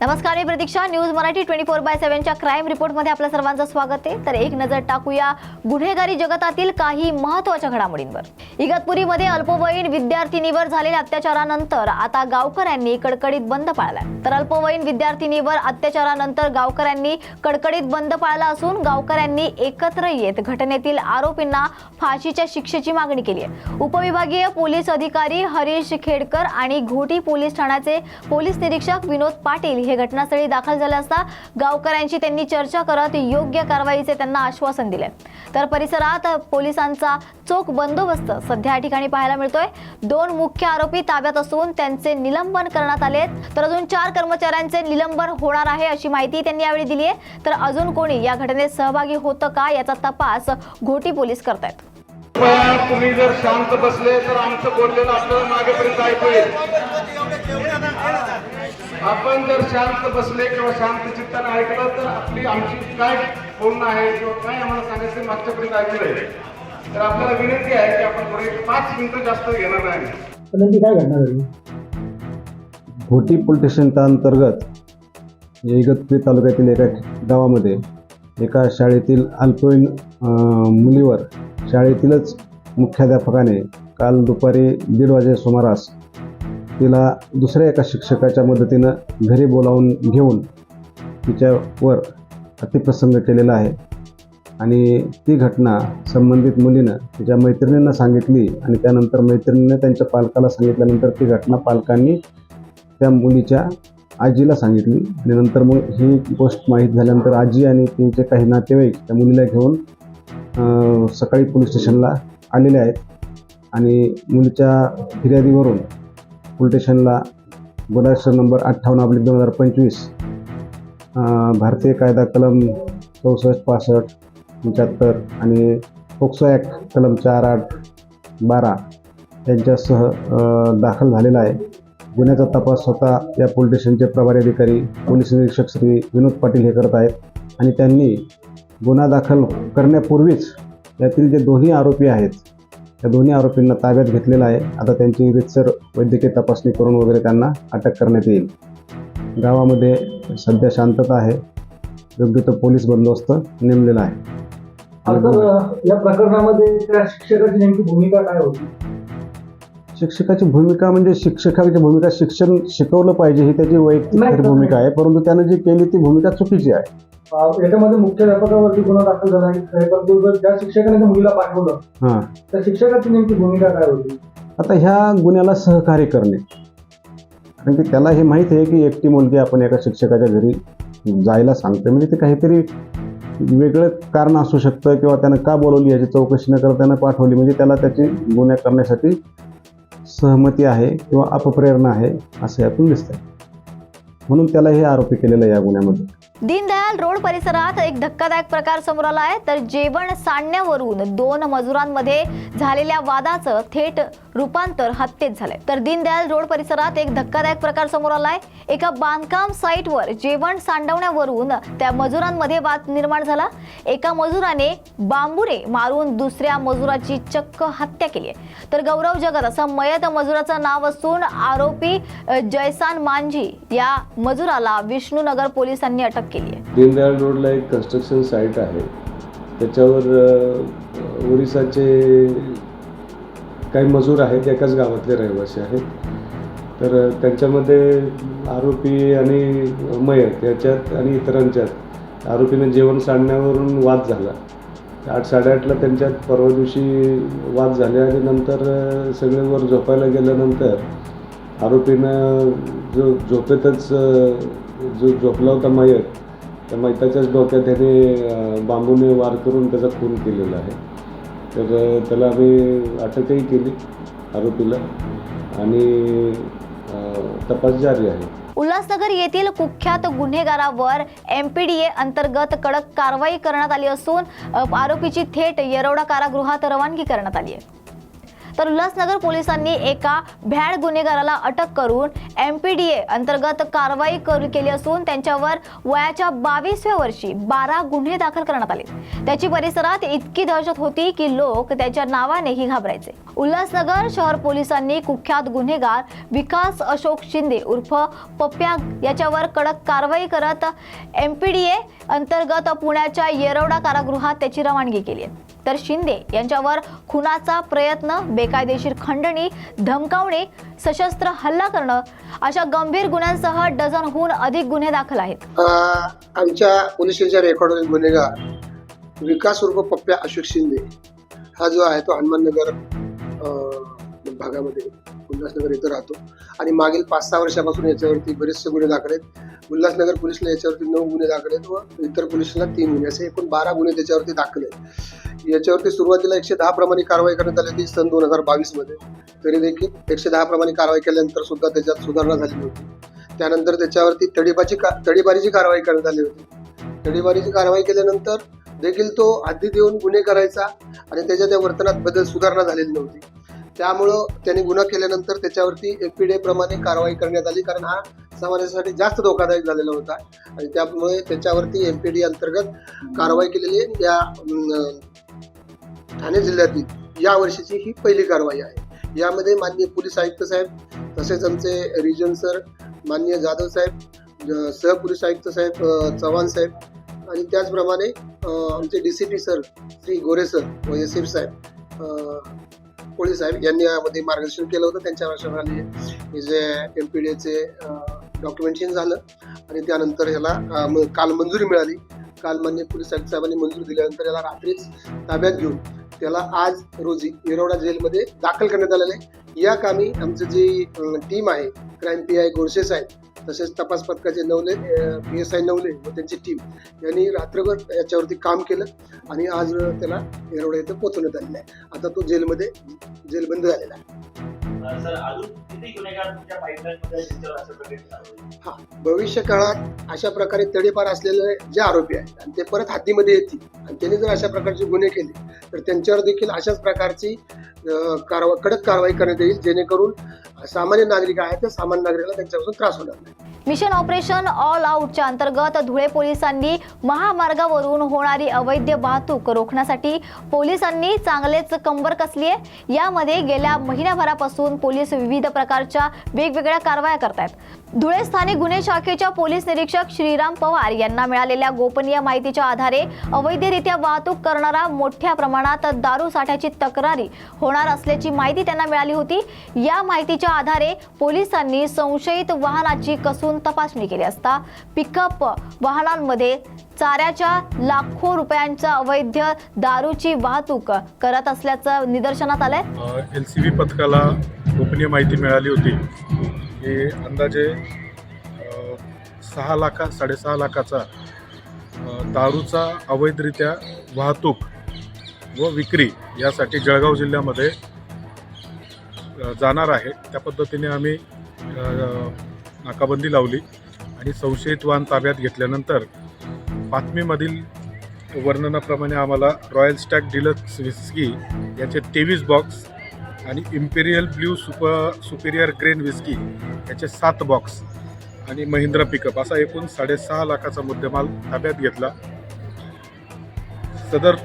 नमस्कार मी Pratiksha. News Marathi twenty four by सेव्हनच्या crime रिपोर्टमध्ये आपल्या सर्वांचं स्वागत आहे. तर एक नजर टाकूया गुन्हेगारी जगतातील काही महत्त्वाच्या घडामोडींवर. इगतपुरीमध्ये अल्पवयीन विद्यार्थिनीवर झालेल्या अत्याचारानंतर आता गावकऱ्यांनी कडकडीत बंद पाळलाय. तर अल्पवयीन विद्यार्थिनीवर अत्याचारानंतर गावकऱ्यांनी कडकडीत बंद पाळला असून गावकऱ्यांनी एकत्र येत घटनेतील आरोपींना फाशीच्या शिक्षेची मागणी केली आहे. उपविभागीय पोलीस अधिकारी हरीश खेडकर आणि घोटी पोलीस ठाण्याचे पोलीस निरीक्षक विनोद पाटील हे घटनास्थळी दाखल झाले असता गावकऱ्यांशी त्यांनी चर्चा करत योग्य कारवाईचे त्यांना आश्वासन दिले. तर परिसरात पोलिसांचा चोख बंदोबस्त सध्या या ठिकाणी पाहायला मिळतोय. दोन मुख्य आरोपी ताब्यात असून त्यांचे निलंबन करण्यात आले तर अजून चार कर्मचाऱ्यांचे निलंबन होणार आहे अशी माहिती त्यांनी यावेळी दिली आहे. तर अजून कोणी या घटनेत सहभागी होतं का याचा तपास घोटी पोलीस करत आहेत तुम्ही जर शांत बसले तर आमचं बोललेलं आपल्याला मागेपर्यंत ऐकू येईल. आपण जर शांत बसले किंवा शांत चित्ताने ऐकलं तर आपली आमची काय बोलणं आहे किंवा काय आम्हाला सांगायचं ते मागच्यापर्यंत ऐकू येईल तर आपल्याला विनंती आहे की आपण थोडे पाच मिनिटं जास्त घेणार नाही. नेमकी काय घडना झाली घोटी पोलीस स्टेशनच्या अंतर्गत इगतपुरी तालुक्यातील एका गावामध्ये एका शाळेतील अल्पवयीन मुलीवर शाळेतीलच मुख्याध्यापकाने काल दुपारी दीड वाजे सुमारास तिला दुसऱ्या एका शिक्षकाच्या मदतीनं घरी बोलावून घेऊन तिच्यावर अतिप्रसंग केलेला आहे. आणि ती घटना संबंधित मुलीनं तिच्या मैत्रिणींना सांगितली आणि त्यानंतर मैत्रिणीनं त्यांच्या पालकाला सांगितल्यानंतर ती घटना पालकांनी त्या मुलीच्या आजीला सांगितली. आणि नंतर मग ही गोष्ट माहीत झाल्यानंतर आजी आणि त्यांचे काही नातेवाईक त्या मुलीला घेऊन सकाळी पोलीस स्टेशनला आलेले आहेत. आणि मुलीच्या फिर्यादीवरून स्टेशनला गुन्हा नंबर अठ्ठावन्न आपली दोन हजार पंचवीस. भारतीय कायदा कलम चौसष्ट पासष्ट पंच्याहत्तर आणि फोक्सो ॲक्ट कलम चार आठ बारा यांच्यासह दाखल झालेला आहे. गुन्ह्याचा तपास स्वतः या पोलीस स्टेशनचे प्रभारी अधिकारी पोलीस निरीक्षक श्री विनोद पाटील हे करत आहेत आणि त्यांनी गुन्हा दाखल करण्यापूर्वीच यातील जे दोन्ही आरोपी आहेत या दोन्ही आरोपींना ताब्यात घेतलेलं आहे. आता त्यांची रितसर वैद्यकीय तपासणी करून वगैरे त्यांना अटक करण्यात येईल. गावामध्ये सध्या शांतता आहे. योग्य तो पोलीस बंदोबस्त नेमलेला आहे. या प्रकरणामध्ये त्या शिक्षकाची नेमकी भूमिका काय होती? शिक्षकाची भूमिका म्हणजे शिक्षकाची भूमिका शिक्षण शिकवलं पाहिजे ही त्याची वैयक्तिक भूमिका आहे. परंतु त्यानं जी केली ती भूमिका चुकीची आहे. याच्यामध्ये मुख्याध्यापकावरती गुन्हा दाखल झाला आहे. परंतु ज्या शिक्षकाने मुलीला पाठवलं हां. त्या शिक्षकाची नेमकी भूमिका काय होती? आता ह्या गुन्ह्याला सहकार्य करणे. कारण की त्याला हे माहीत आहे की एकटी मुलगी आपण एका शिक्षकाच्या घरी जायला सांगते म्हणजे ते काहीतरी वेगळं कारण असू शकतं किंवा त्यानं का बोलवली याची चौकशी न करता त्यानं पाठवली. म्हणजे त्याला त्याची गुन्हा करण्यासाठी सहमती आहे किंवा अपप्रेरणा आहे असं यातून दिसतंय. म्हणून त्याला हे आरोपी केलेलं आहे या गुन्ह्यामध्ये. दीनदयाल रोड परिसरात एक धक्कादायक प्रकार समोर आला आहे. तर जेवण सांडण्यावरून दोन मजुरांमध्ये झालेल्या वादाचं थेट रूपांतर हत्येत झालंय. तर दीनदयाल रोड परिसरात एक धक्कादायक प्रकार समोर आहे. एका बांधकाम साईटवर जेवण सांडवण्यावरून त्या मजुरांमध्ये वाद निर्माण झाला. एका मजुराने बांबुरे मारून दुसऱ्या मजुराची चक्क हत्या केली आहे. तर गौरव जगत असं मयत मजुराचं नाव असून आरोपी जयसान मांझी या मजुराला विष्णूनगर पोलिसांनी अटक केली आहे दीनदयाळ रोडला एक कन्स्ट्रक्शन साईट आहे. त्याच्यावर ओरिसाचे काही मजूर आहेत एकाच गावातले रहिवासी आहेत. तर त्यांच्यामध्ये आरोपी आणि मयत याच्यात आणि इतरांच्यात आरोपीने जेवण सांडण्यावरून वाद झाला. आठ साडेआठला त्यांच्यात परवा दिवशी वाद झाले आणि नंतर सगळे वर झोपायला गेल्यानंतर आरोपीनं जो झोपेतच जो झोपला होता मयत त्या मैताच्याच डोक्यात त्याने बांबूने वार करून त्याचा खून केलेला आहे. तर त्याला आम्ही अटकही केली आरोपीला आणि तपास जारी आहे. उल्हासनगर येथील कुख्यात गुन्हेगारावर एम पी डी ए अंतर्गत कडक कारवाई करण्यात आली असून आरोपीची थेट येरवडा कारागृहात रवानगी करण्यात आली आहे. तर उल्हासनगर पोलिसांनी एका भ्याड गुन्हेगाराला अटक करून एम पी डी ए अंतर्गत कारवाई करू केली असून त्यांच्यावर वयाच्या बावीसव्या वर्षी बारा गुन्हे दाखल करण्यात आले. त्याची परिसरात इतकी दहशत होती की लोक त्याच्या नावानेही घाबरायचे. उल्हासनगर शहर पोलिसांनी कुख्यात गुन्हेगार विकास अशोक शिंदे उर्फ पप्प्या याच्यावर कडक कारवाई करत एम पी डी ए अंतर्गत पुण्याच्या येरवडा कारागृहात त्याची रवानगी केली आहे. तर शिंदे यांच्यावर खुनाचा प्रयत्न बेकायदेशीर खंडणी धमकावणे सशस्त्र हल्ला करणं अशा गंभीर गुन्ह्यांसह डझनहून अधिक गुन्हे दाखल आहेत. आमच्या पोलीस स्टेशनच्या रेकॉर्डवरील गुन्हेगार विकास उर्फ पप्प्या अशोक शिंदे हा जो आहे तो हनुमाननगर भागामध्ये उल्हासनगर इथं राहतो. आणि मागील पाच सहा वर्षापासून याच्यावरती बरेचसे गुन्हे दाखल आहेत. उल्हासनगर पोलिसला याच्यावरती नऊ गुन्हे दाखल आहेत व इतर पोलिसला तीन गुन्हे असे एकूण बारा गुन्हे त्याच्यावरती दाखल आहेत. याच्यावरती सुरुवातीला एकशे दहा प्रमाणे कारवाई करण्यात आली होती सन दोन हजार बावीसमध्ये. तरी देखील एकशे दहा प्रमाणे कारवाई केल्यानंतर सुद्धा त्याच्यात सुधारणा झाली नव्हती त्यानंतर त्याच्यावरती तडीबाची का तडीबारीची कारवाई करण्यात आली होती. तडीबारीची कारवाई केल्यानंतर देखील तो आधी देऊन गुन्हे करायचा आणि त्याच्या त्या वर्तनात बदल सुधारणा झालेली नव्हती. त्यामुळं त्याने गुन्हा केल्यानंतर त्याच्यावरती एफपीडे प्रमाणे कारवाई करण्यात आली कारण हा समाजासाठी जास्त धोकादायक झालेला होता. आणि त्यामुळे त्याच्यावरती एमपीडी अंतर्गत कारवाई केलेली या ठाणे जिल्ह्यातील या वर्षीची ही पहिली कारवाई आहे. यामध्ये माननीय पोलीस आयुक्त साहेब तसेच आमचे रिजन सर माननीय जाधव साहेब ज- सहपोलीस आयुक्त साहेब चव्हाण साहेब आणि त्याचप्रमाणे आमचे D C P sir Shri Gore sir व एस एफ साहेब अ, कोळी साहेब यांनी यामध्ये मार्गदर्शन केलं होतं. त्यांच्या वर्षाने हे जे एम पी डी एचे डॉक्युमेंटेशन झालं आणि त्यानंतर याला म- काल मंजुरी मिळाली. काल मान्य पोलीस आयुक्त साहेबांनी मंजुरी दिल्यानंतर याला रात्रीच ताब्यात घेऊन त्याला आज रोजी येरवडा जेलमध्ये दाखल करण्यात आलेलं आहे. या कामी आमचं जी टीम आहे क्राईम पी आय गोडसे साहेब तसेच तपास पथकाचे Navale P S I Navale व त्यांची टीम यांनी रात्रभर याच्यावरती काम केलं आणि आज त्याला येरवडा इथं पोहोचवण्यात आलेलं आहे. आता तो जेलमध्ये जेलबंद झालेला आहे. सर अजून किती गुन्हेगार तुमच्या त्यांच्यावर अशा प्रकारे हा भविष्य काळात अशा प्रकारे तडीपार असलेले जे आरोपी आहेत आणि ते परत हद्दीमध्ये येतील आणि त्यांनी जर अशा प्रकारचे गुन्हे केले तर त्यांच्यावर देखील अशाच प्रकारची कारवा कडक कारवाई करण्यात येईल जेणेकरून सामान्य नागरिक आहेत त्या सामान्य नागरिकाला त्यांच्यापासून त्रास होणार नाही. मिशन ऑपरेशन ऑल आउटच्या अंतर्गत धुळे पोलिसांनी महामार्गावरून होणारी अवैध वाहतूक रोखण्यासाठी पोलिसांनी चांगलेच कंबर कसली आहे? यामध्ये गेल्या महिन्याभरापासून पोलीस विविध प्रकारच्या वेगवेगळ्या कारवाया करतायत. धुळे स्थानिक गुन्हे शाखेच्या पोलीस निरीक्षक श्रीराम पवार यांना मिळालेल्या गोपनीय माहितीच्या आधारे अवैधरित्या वाहतूक करणारा मोठ्या प्रमाणात दारू साठ्याची तक्रारी होणार असल्याची माहिती त्यांना मिळाली होती. या माहितीच्या आधारे पोलिसांनी संशयित वाहनाची कसून तपासणी केली असता पिकअप वाहनांमध्ये चाऱ्याच्या लाखो रुपयांचा अवैध दारूची वाहतूक करत असल्याचं निदर्शनात आलंय. एल सी बी पथकाला गोपनीय माहिती मिळाली होती. की अंदाजे सहा लाखा साडेसहा लाखाचा दारूचा अवैधरित्या वाहतूक व विक्री यासाठी जळगाव जिल्ह्यामध्ये जाणार आहे. त्या पद्धतीने आम्ही नाकाबंदी लावली आणि संशयित वाहन ताब्यात घेतल्यानंतर बातमीमधील वर्णनाप्रमाणे आम्हाला रॉयल स्टॅग डिलक्स विस्की याचे तेवीस बॉक्स आणि imperial blue super superior grain whisky याचे सात बॉक्स आणि महिंद्रा पिकअप असा एकूण साडेसहा लाखाचा मुद्देमाल ताब्यात घेतला. सदर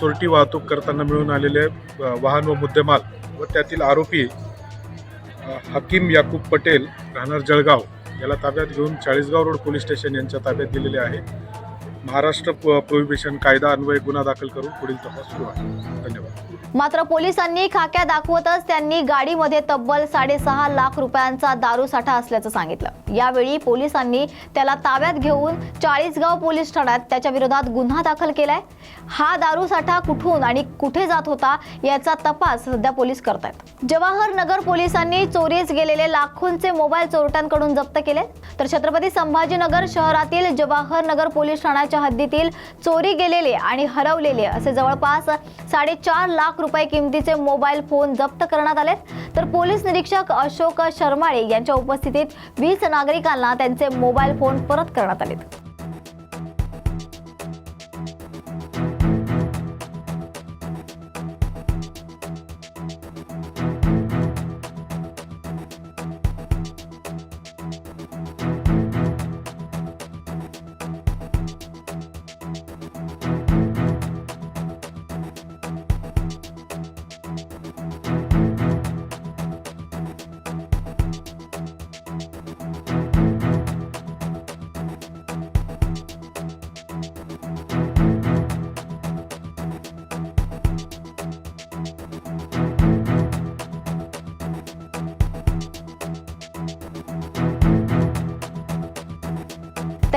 चोरटी वाहतूक करताना मिळून आलेले वाहन व मुद्देमाल व त्यातील आरोपी हकीम याकूब पटेल राहणार जळगाव याला ताब्यात घेऊन चाळीसगाव रोड पोलीस स्टेशन यांच्या ताब्यात दिलेले आहे. महाराष्ट्र प्रोहिबिशन कायदा अन्वये गुन्हा दाखल करून पुढील तपास सुरू आहे. धन्यवाद. मात्र पोलिसांनी खाक्या दाखवतच त्यांनी गाडीमध्ये तब्बल साडेसहा लाख रुपयांचा दारू साठा असल्याचं सांगितलं. यावेळी पोलिसांनी त्याला ताब्यात घेऊन चाळीसगाव पोलीस ठाण्यात त्याच्या विरोधात गुन्हा दाखल केलाय. हा दारू साठा कुठून आणि कुठे जात होता याचा तपास सध्या पोलीस करतायत. जवाहर नगर पोलिसांनी चोरीस गेलेले लाखोंचे मोबाईल चोरट्यांकडून जप्त केले. तर छत्रपती संभाजीनगर शहरातील जवाहर नगर पोलीस ठाण्याच्या हद्दीतील चोरी गेलेले आणि हरवलेले असे जवळपास साडेचार लाख रुपये किमतीचे मोबाईल फोन जप्त करण्यात आलेत. तर पोलीस निरीक्षक अशोक शर्माळे यांच्या उपस्थितीत वीस नागरिकांना त्यांचे मोबाईल फोन परत करण्यात आलेत.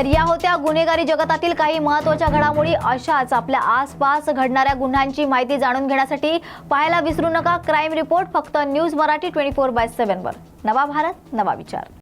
तर या होत्या गुन्हेगारी जगतातील काही महत्त्वाच्या घडामोडी. अशाच आपल्या आसपास घडणाऱ्या गुन्ह्यांची माहिती जाणून घेण्यासाठी पाहायला विसरू नका. क्राईम रिपोर्ट फक्त news Marathi twenty four by सेव्हनवर. नवा भारत नवा विचार.